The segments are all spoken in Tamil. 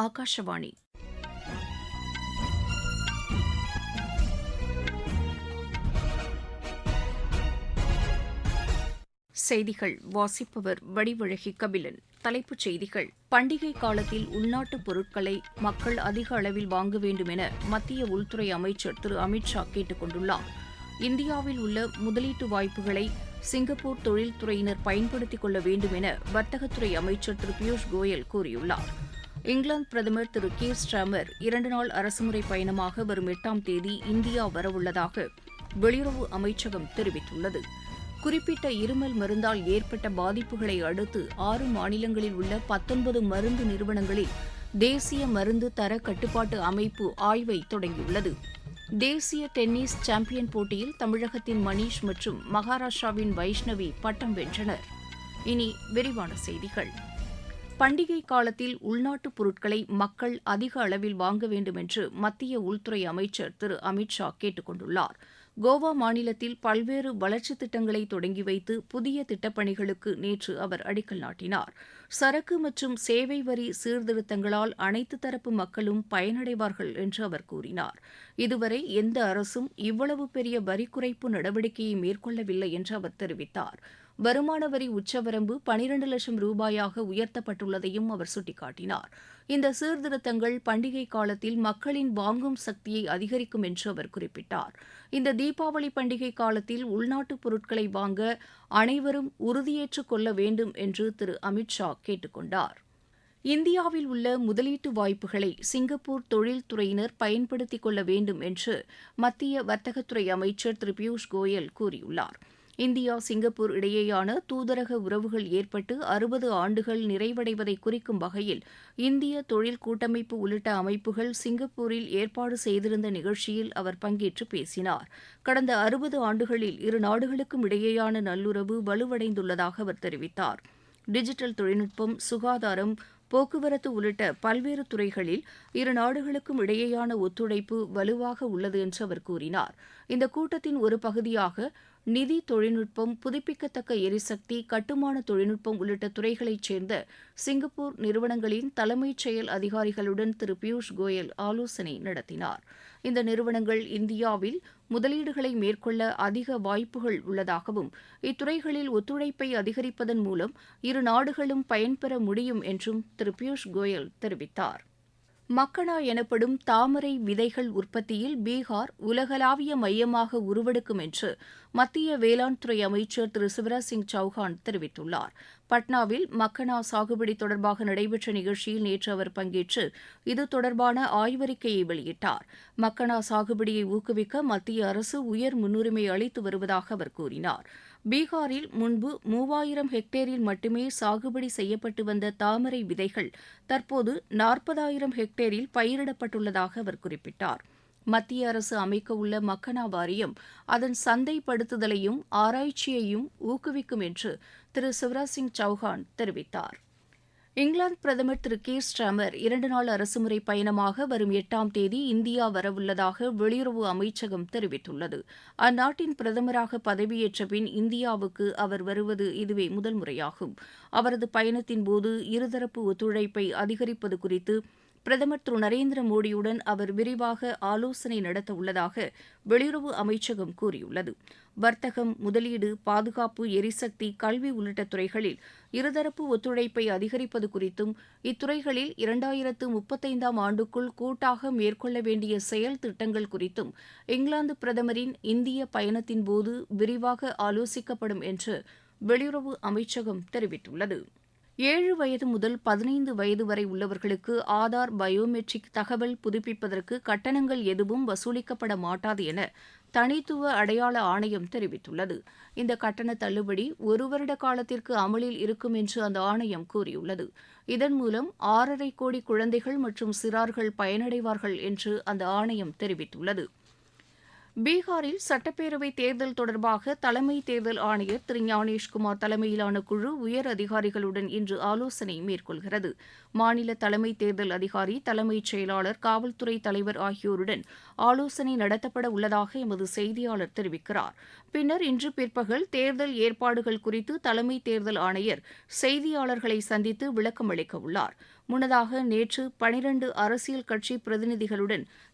ஆகாஷவாணி செய்திகள் வாசிப்பவர் வடிவழகி கபிலன். தலைப்புச் செய்திகள் பண்டிகை காலத்தில் உள்நாட்டு பொருட்களை மக்கள் அதிக அளவில் வாங்க வேண்டும் என மத்திய உள்துறை அமைச்சர் திரு. அமித்ஷா கேட்டுக் கொண்டுள்ளார். இந்தியாவில் உள்ள முதலீட்டு வாய்ப்புகளை சிங்கப்பூர் தொழில்துறையினர் பயன்படுத்திக் கொள்ள வேண்டும் என வர்த்தகத்துறை அமைச்சர் திரு. பியூஷ் கோயல் கூறியுள்ளார். இங்கிலாந்து பிரதமர் திரு கீர் ஸ்டாமர் இரண்டு நாள் அரசுமுறை பயணமாக வரும் எட்டாம் தேதி இந்தியா வரவுள்ளதாக வெளியுறவு அமைச்சகம் தெரிவித்துள்ளது. குறிப்பிட்ட இருமல் மருந்தால் ஏற்பட்ட பாதிப்புகளை அடுத்து ஆறு மாநிலங்களில் உள்ள பத்தொன்பது மருந்து நிறுவனங்களில் தேசிய மருந்து தர கட்டுப்பாட்டு அமைப்பு ஆய்வை தொடங்கியுள்ளது. தேசிய டென்னிஸ் சாம்பியன் போட்டியில் தமிழகத்தின் மணீஷ் மற்றும் மகாராஷ்டிராவின் வைஷ்ணவி பட்டம் வென்றனர். இனி விரிவான செய்திகள். பண்டிகை காலத்தில் உள்நாட்டுப் பொருட்களை மக்கள் அதிக அளவில் வாங்க வேண்டும் என்று மத்திய உள்துறை அமைச்சர் திரு. அமித் ஷா கேட்டுக் கொண்டுள்ளார். கோவா மாநிலத்தில் பல்வேறு வளர்ச்சித் திட்டங்களை தொடங்கி வைத்து புதிய திட்டப்பணிகளுக்கு நேற்று அவர் அடிக்கல் நாட்டினார். சரக்கு மற்றும் சேவை வரி சீர்திருத்தங்களால் அனைத்து தரப்பு மக்களும் பயனடைவார்கள் என்று அவர் கூறினார். இதுவரை எந்த அரசும் இவ்வளவு பெரிய வரி குறைப்பு நடவடிக்கையை மேற்கொள்ளவில்லை என்று அவர் தெரிவித்தார். வருமான வரி உச்சவரம்பு பனிரண்டு லட்சம் ரூபாயாக உயர்த்தப்பட்டுள்ளதையும் அவர் சுட்டிக்காட்டினார். இந்த சீர்திருத்தங்கள் பண்டிகை காலத்தில் மக்களின் வாங்கும் சக்தியை அதிகரிக்கும் என்று அவர் குறிப்பிட்டார். இந்த தீபாவளி பண்டிகை காலத்தில் உள்நாட்டுப் பொருட்களை வாங்க அனைவரும் உறுதியேற்றுக் கொள்ள வேண்டும் என்று திரு அமித்ஷா கேட்டுக்கொண்டார் இந்தியாவில் உள்ள முதலீட்டு வாய்ப்புகளை சிங்கப்பூர் தொழில்துறையினர் பயன்படுத்திக் கொள்ள வேண்டும் என்று மத்திய வர்த்தகத்துறை அமைச்சர் திரு பியூஷ் கோயல் கூறியுள்ளார். இந்தியா சிங்கப்பூர் இடையேயான தூதரக உறவுகள் ஏற்பட்டு அறுபது ஆண்டுகள் நிறைவடைவதை குறிக்கும் வகையில் இந்திய தொழில் கூட்டமைப்பு உள்ளிட்ட அமைப்புகள் சிங்கப்பூரில் ஏற்பாடு செய்திருந்த நிகழ்ச்சியில் அவர் பங்கேற்று பேசினார். கடந்த அறுபது ஆண்டுகளில் இரு நாடுகளுக்கும் இடையேயான நல்லுறவு வலுவடைந்துள்ளதாக அவர் தெரிவித்தார். டிஜிட்டல் தொழில்நுட்பம் சுகாதாரம் போக்குவரத்து உள்ளிட்ட பல்வேறு துறைகளில் இரு நாடுகளுக்கும் இடையேயான ஒத்துழைப்பு வலுவாக உள்ளது என்று அவர் கூறினார். இந்த கூட்டத்தின் ஒரு பகுதியாக நிதி தொழில்நுட்பம் புதுப்பிக்கத்தக்க எரிசக்தி கட்டுமான தொழில்நுட்பம் உள்ளிட்ட துறைகளைச் சேர்ந்த சிங்கப்பூர் நிறுவனங்களின் தலைமைச் செயல் அதிகாரிகளுடன் திரு. பியூஷ் கோயல் ஆலோசனை நடத்தினார். இந்த நிறுவனங்கள் இந்தியாவில் முதலீடுகளை மேற்கொள்ள அதிக வாய்ப்புகள் உள்ளதாகவும் இத்துறைகளில் ஒத்துழைப்பை அதிகரிப்பதன் மூலம் இரு நாடுகளும் பயன்பெற முடியும் என்றும் திரு. பியூஷ் கோயல் தெரிவித்தார். மக்கனா எனப்படும் தாமரை விதைகள் உற்பத்தியில் பீகார் உலகளாவிய மையமாக உருவெடுக்கும் என்று மத்திய வேளாண் துறை அமைச்சர் திரு சிவராஜ் சிங் சௌஹான் தெரிவித்துள்ளார். பட்னாவில் மக்கனா சாகுபடி தொடர்பாக நடைபெற்ற நிகழ்ச்சியில் நேற்று அவர் பங்கேற்று இது தொடர்பான ஆய்வறிக்கையை வெளியிட்டார். மக்கனா சாகுபடியை ஊக்குவிக்க மத்திய அரசு உயர் முன்னுரிமை அளித்து வருவதாக அவர் கூறினார். பீகாரில் முன்பு மூவாயிரம் ஹெக்டேரில் மட்டுமே சாகுபடி செய்யப்பட்டு வந்த தாமரை விதைகள் தற்போது நாற்பதாயிரம் ஹெக்டேரில் பயிரிடப்பட்டுள்ளதாக அவர் குறிப்பிட்டார். மத்திய அரசு அமைக்க உள்ள மக்கனா வாரியம் அதன் சந்தைப்படுத்துதலையும் ஆராய்ச்சியையும் ஊக்குவிக்கும் என்று திரு சிவராஜ் சிங் சௌஹான் தெரிவித்தார். இங்கிலாந்து பிரதமர் திரு கீர் ஸ்டாமர் இரண்டு நாள் அரசுமுறை பயணமாக வரும் எட்டாம் தேதி இந்தியா வரவுள்ளதாக வெளியுறவு அமைச்சகம் தெரிவித்துள்ளது. அந்நாட்டின் பிரதமராக பதவியேற்ற பின் இந்தியாவுக்கு அவர் வருவது இதுவே முதல் முறையாகும். அவரது பயணத்தின்போது இருதரப்பு ஒத்துழைப்பை அதிகரிப்பது குறித்து பிரதமர் திரு நரேந்திர மோடியுடன் அவர் விரிவாக ஆலோசனை நடத்த உள்ளதாக வெளியுறவு அமைச்சகம் கூறியுள்ளது. வர்த்தகம் முதலீடு பாதுகாப்பு எரிசக்தி கல்வி உள்ளிட்ட துறைகளில் இருதரப்பு ஒத்துழைப்பை அதிகரிப்பது குறித்தும் இத்துறைகளில் இரண்டாயிரத்து முப்பத்தைந்தாம் ஆண்டுக்குள் கூட்டாக மேற்கொள்ள வேண்டிய செயல் திட்டங்கள் குறித்தும் இங்கிலாந்து பிரதமரின் இந்திய பயணத்தின்போது விரிவாக ஆலோசிக்கப்படும் என்று வெளியுறவு அமைச்சகம் தெரிவித்துள்ளது. ஏழு வயது முதல் பதினைந்து வயது வரை உள்ளவர்களுக்கு ஆதார் பயோமெட்ரிக் தகவல் புதுப்பிப்பதற்கு கட்டணங்கள் எதுவும் வசூலிக்கப்பட மாட்டாது என தனித்துவ அடையாள ஆணையம் தெரிவித்துள்ளது. இந்த கட்டண தள்ளுபடி ஒரு வருட காலத்திற்கு அமலில் இருக்கும் என்று அந்த ஆணையம் கூறியுள்ளது. இதன் மூலம் ஆறரை கோடி குழந்தைகள் மற்றும் சிறார்கள் பயனடைவார்கள் என்று அந்த ஆணையம் தெரிவித்துள்ளது. பீகாரில் சட்டப்பேரவை தேர்தல் தொடர்பாக தலைமை தேர்தல் ஆணையர் திரு ஞானேஷ்குமார் தலைமையிலான குழு உயர் அதிகாரிகளுடன் இன்று ஆலோசனை மேற்கொள்கிறது. மாநில தலைமை தேர்தல் அதிகாரி தலைமைச் செயலாளர் காவல்துறை தலைவர் ஆகியோருடன் ஆலோசனை நடத்தப்பட உள்ளதாக எமது செய்தியாளர் தெரிவிக்கிறார். பின்னர் இன்று பிற்பகல் தேர்தல் ஏற்பாடுகள் குறித்து தலைமை தேர்தல் ஆணையர் செய்தியாளர்களை சந்தித்து விளக்கம் அளிக்க உள்ளார். முன்னதாக நேற்று பனிரண்டு அரசியல் கட்சி பிரதிநிதிகளுடன்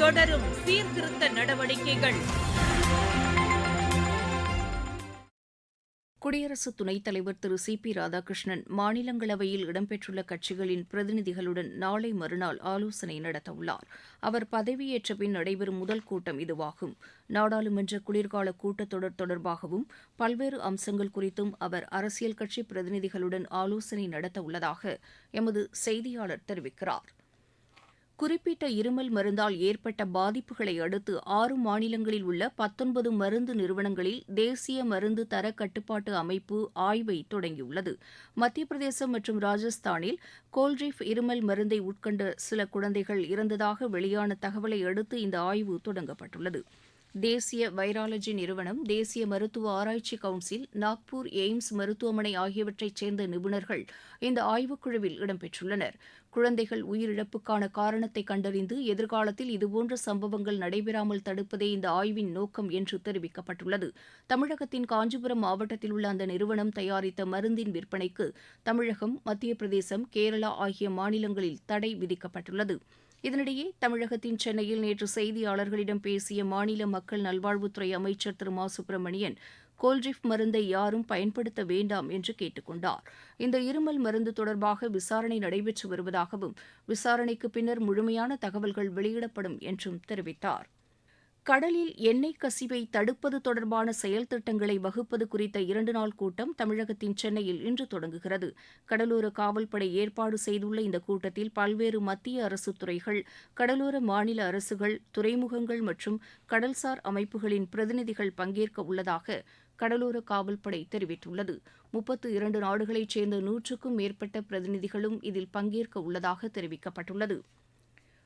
தொடரும் சீர்திருத்த நடவடிக்கைகள். குடியரசு துணைத் தலைவர் திரு சி பி ராதாகிருஷ்ணன் மாநிலங்களவையில் இடம்பெற்றுள்ள கட்சிகளின் பிரதிநிதிகளுடன் நாளை மறுநாள் ஆலோசனை நடத்தவுள்ளார். அவர் பதவியேற்ற பின் நடைபெறும் முதல் கூட்டம் இதுவாகும். நாடாளுமன்ற குளிர்கால கூட்டத்தொடர் தொடர்பாகவும் பல்வேறு அம்சங்கள் குறித்தும் அவர் அரசியல் கட்சி பிரதிநிதிகளுடன் ஆலோசனை நடத்தவுள்ளதாக எமது செய்தியாளர் தெரிவிக்கிறார். குறிப்பிட்ட இருமல் மருந்தால் ஏற்பட்ட பாதிப்புகளை அடுத்து ஆறு மாநிலங்களில் உள்ள பத்தொன்பது மருந்து நிறுவனங்களில் தேசிய மருந்து தர கட்டுப்பாட்டு அமைப்பு ஆய்வை தொடங்கியுள்ளது. மத்திய பிரதேசம் மற்றும் ராஜஸ்தானில் கோல்ட்ரிஃப் இருமல் மருந்தை உட்கொண்ட சில குழந்தைகள் இறந்ததாக வெளியான தகவலை அடுத்து இந்த ஆய்வு தொடங்கப்பட்டுள்ளது. தேசிய வைராலஜி நிறுவனம் தேசிய மருத்துவ ஆராய்ச்சி கவுன்சில் நாக்பூர் எய்ம்ஸ் மருத்துவமனை ஆகியவற்றைச் சேர்ந்த நிபுணர்கள் இந்த ஆய்வுக்குழுவில் இடம்பெற்றுள்ளனர். குழந்தைகள் உயிரிழப்புக்கான காரணத்தை கண்டறிந்து எதிர்காலத்தில் இதுபோன்ற சம்பவங்கள் நடைபெறாமல் தடுப்பதே இந்த ஆய்வின் நோக்கம் என்று தெரிவிக்கப்பட்டுள்ளது. தமிழகத்தின் காஞ்சிபுரம் மாவட்டத்தில் உள்ள அந்த நிறுவனம் தயாரித்த மருந்தின் விற்பனைக்கு தமிழகம் மத்திய பிரதேசம் கேரளா ஆகிய மாநிலங்களில் தடை விதிக்கப்பட்டுள்ளது. இதனிடையே தமிழகத்தின் சென்னையில் நேற்று செய்தியாளர்களிடம் பேசிய மாநில மக்கள் நல்வாழ்வுத்துறை அமைச்சர் திரு. மா. சுப்பிரமணியன் கோல்ட்ரிஃப் மருந்தை யாரும் பயன்படுத்த வேண்டாம் என்று கேட்டுக் கொண்டார் இந்த இருமல் மருந்து தொடர்பாக விசாரணை நடைபெற்று வருவதாகவும் விசாரணைக்கு பின்னர் முழுமையான தகவல்கள் வெளியிடப்படும் என்றும் தெரிவித்தார். கடலில் எண்ணெய் கசிவை தடுப்பது தொடர்பான செயல் திட்டங்களை வகுப்பது குறித்த இரண்டு நாள் கூட்டம் தமிழகத்தின் சென்னையில் இன்று தொடங்குகிறது. கடலோர காவல்படை ஏற்பாடு செய்துள்ள இந்த கூட்டத்தில் பல்வேறு மத்திய அரசு துறைகள் கடலோர மாநில அரசுகள் துறைமுகங்கள் மற்றும் கடல்சார் அமைப்புகளின் பிரதிநிதிகள் பங்கேற்க உள்ளதாக கடலோர காவல்படை தெரிவித்துள்ளது. முப்பத்து இரண்டு நாடுகளைச் சேர்ந்த நூற்றுக்கும் மேற்பட்ட பிரதிநிதிகளும் இதில் பங்கேற்க உள்ளதாக தெரிவிக்கப்பட்டுள்ளது.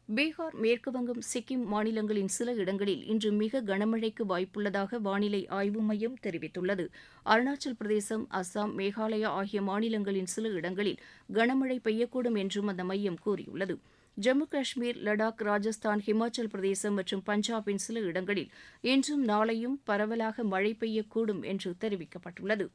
பீகார் மேற்குவங்கம் சிக்கிம் மாநிலங்களின் சில இடங்களில் இன்று மிக கனமழைக்கு வாய்ப்புள்ளதாக வானிலை ஆய்வு மையம் தெரிவித்துள்ளது. அருணாச்சல் பிரதேசம் அஸ்ஸாம் மேகாலயா ஆகிய மாநிலங்களின் சில இடங்களில் கனமழை பெய்யக்கூடும் என்றும் அந்த மையம் கூறியுள்ளது. ஜம்மு காஷ்மீர் லடாக் ராஜஸ்தான் ஹிமாச்சல் பிரதேசம் மற்றும் பஞ்சாபின் சில இடங்களில் இன்றும் நாளையும் பரவலாக மழை பெய்யக்கூடும் என்று தெரிவிக்கப்பட்டுள்ளது.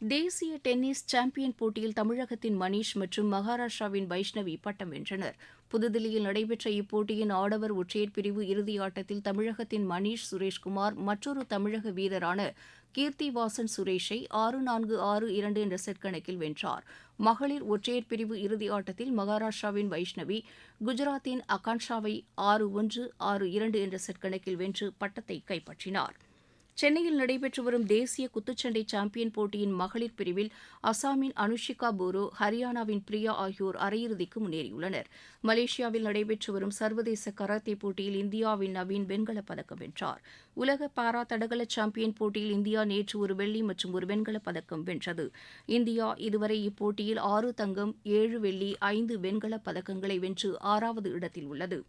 தேசிய டென்னிஸ் சாம்பியன் போட்டியில் தமிழகத்தின் மணீஷ் மற்றும் மகாராஷ்டிராவின் வைஷ்ணவி பட்டம் வென்றனர். புதுதில்லியில் நடைபெற்ற இப்போட்டியின் ஆடவர் ஒற்றையர் பிரிவு இறுதி ஆட்டத்தில் தமிழகத்தின் மணீஷ் சுரேஷ்குமார் மற்றொரு தமிழக வீரரான கீர்த்தி வாசன் சுரேஷை ஆறு நான்கு ஆறு இரண்டு என்ற செட் கணக்கில் வென்றார். மகளிர் ஒற்றையர் பிரிவு இறுதி ஆட்டத்தில் மகாராஷ்டிராவின் வைஷ்ணவி குஜராத்தின் அகான்ஷாவை ஆறு ஒன்று ஆறு இரண்டு என்ற செட் கணக்கில் வென்று பட்டத்தை கைப்பற்றினார். சென்னையில் நடைபெற்று வரும் தேசிய குத்துச்சண்டை சாம்பியன் போட்டியின் மகளிர் பிரிவில் அசாமின் அனுஷிகா போரோ ஹரியானாவின் பிரியா ஆகியோர் அரையிறுதிக்கு முன்னேறியுள்ளனர். மலேசியாவில் நடைபெற்று வரும் சர்வதேச கராத்தே போட்டியில் இந்தியாவின் நவீன் வெண்கலப் பதக்கம் வென்றார். உலக பாரா தடகள சாம்பியன் போட்டியில் இந்தியா நேற்று ஒரு வெள்ளி மற்றும் ஒரு வெண்கலப் பதக்கம் வென்றது. இந்தியா இதுவரை இப்போட்டியில் ஆறு தங்கம் ஏழு வெள்ளி ஐந்து வெண்கலப் பதக்கங்களை வென்று ஆறாவது இடத்தில் உள்ளது.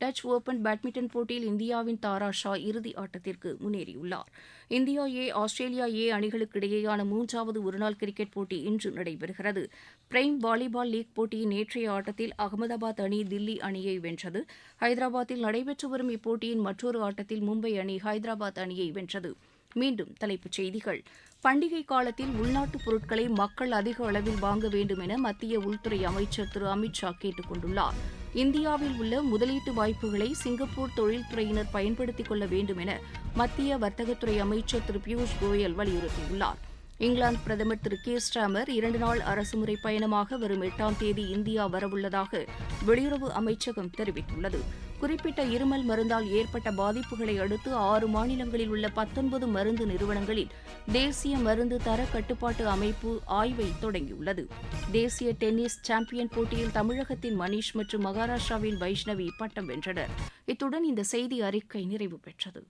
டச் ஓபன் பேட்மிண்டன் போட்டியில் இந்தியாவின் தாரா ஷா இறுதி ஆட்டத்திற்கு முன்னேறியுள்ளார். இந்தியா ஏ ஆஸ்திரேலியா ஏ அணிகளுக்கு இடையேயான மூன்றாவது ஒருநாள் கிரிக்கெட் போட்டி இன்று நடைபெறுகிறது. பிரைம் வாலிபால் லீக் போட்டியின் நேற்றைய ஆட்டத்தில் அகமதாபாத் அணி தில்லி அணியை வென்றது. ஹைதராபாத்தில் நடைபெற்று வரும் இப்போட்டியின் மற்றொரு ஆட்டத்தில் மும்பை அணி ஹைதராபாத் அணியை வென்றது. மீண்டும் தலைப்புச் செய்திகள். பண்டிகை காலத்தில் உள்நாட்டுப் பொருட்களை மக்கள் அதிக அளவில் வாங்க வேண்டும் என மத்திய உள்துறை அமைச்சர் திரு அமித் ஷா கேட்டுக் கொண்டுள்ளார். இந்தியாவில் உள்ள முதலீட்டு வாய்ப்புகளை சிங்கப்பூர் தொழில்துறையினர் பயன்படுத்திக் கொள்ள வேண்டும் என மத்திய வர்த்தகத்துறை அமைச்சர் திரு பியூஷ் கோயல் வலியுறுத்தியுள்ளார். இங்கிலாந்து பிரதமர் திரு கீர் ஸ்டாமர் இரண்டு நாள் அரசுமுறை பயணமாக வரும் எட்டாம் தேதி இந்தியா வரவுள்ளதாக வெளியுறவு அமைச்சகம் தெரிவித்துள்ளது. குறிப்பிட்ட இருமல் மருந்தால் ஏற்பட்ட பாதிப்புகளை அடுத்து ஆறு மாநிலங்களில் உள்ள பத்தொன்பது மருந்து நிறுவனங்களில் தேசிய மருந்து தர கட்டுப்பாட்டு அமைப்பு ஆய்வை தொடங்கியுள்ளது. தேசிய டென்னிஸ் சாம்பியன் போட்டியில் தமிழகத்தின் மணிஷ் மற்றும் மகாராஷ்டிராவின் வைஷ்ணவி பட்டம் வென்றனர். இத்துடன் இந்த செய்தி அறிக்கை நிறைவு பெற்றது.